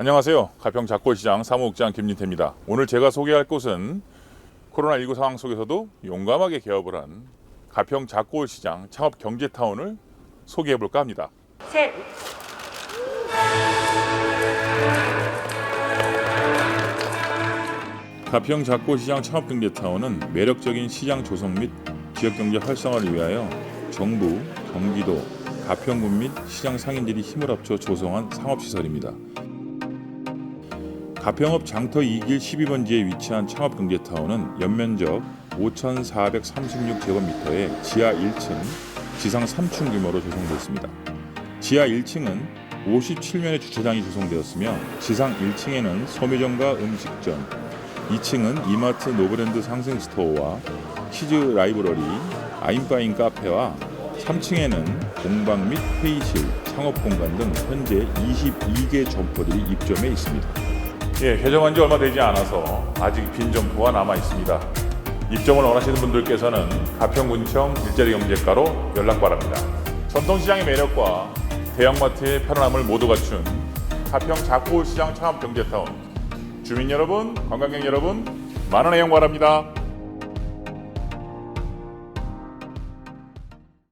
안녕하세요. 가평 작골시장 사무국장 김진태입니다. 오늘 제가 소개할 곳은 코로나19 상황 속에서도 용감하게 개업을 한 가평 작골시장 창업 경제타운을 소개해 볼까 합니다. 셋. 가평 작골시장 창업 경제타운은 매력적인 시장 조성 및 지역 경제 활성화를 위하여 정부, 경기도, 가평군 및 시장 상인들이 힘을 합쳐 조성한 상업시설입니다. 가평읍 장터 2길 12번지에 위치한 창업경제타운은 연면적 5,436제곱미터의 지하 1층, 지상 3층 규모로 조성되었습니다. 지하 1층은 57면의 주차장이 조성되었으며 지상 1층에는 소매점과 음식점, 2층은 이마트 노브랜드 상생 스토어와 키즈 라이브러리, 아임파인 카페와 3층에는 공방 및 회의실, 창업 공간 등 현재 22개 점포들이 입점해 있습니다. 예, 개정한 지 얼마 되지 않아서 아직 빈 점포가 남아 있습니다. 입점을 원하시는 분들께서는 가평군청 일자리 경제과로 연락 바랍니다. 전통시장의 매력과 대형마트의 편안함을 모두 갖춘 가평 작고시장 창업 경제타운 주민 여러분, 관광객 여러분, 많은 애용 바랍니다.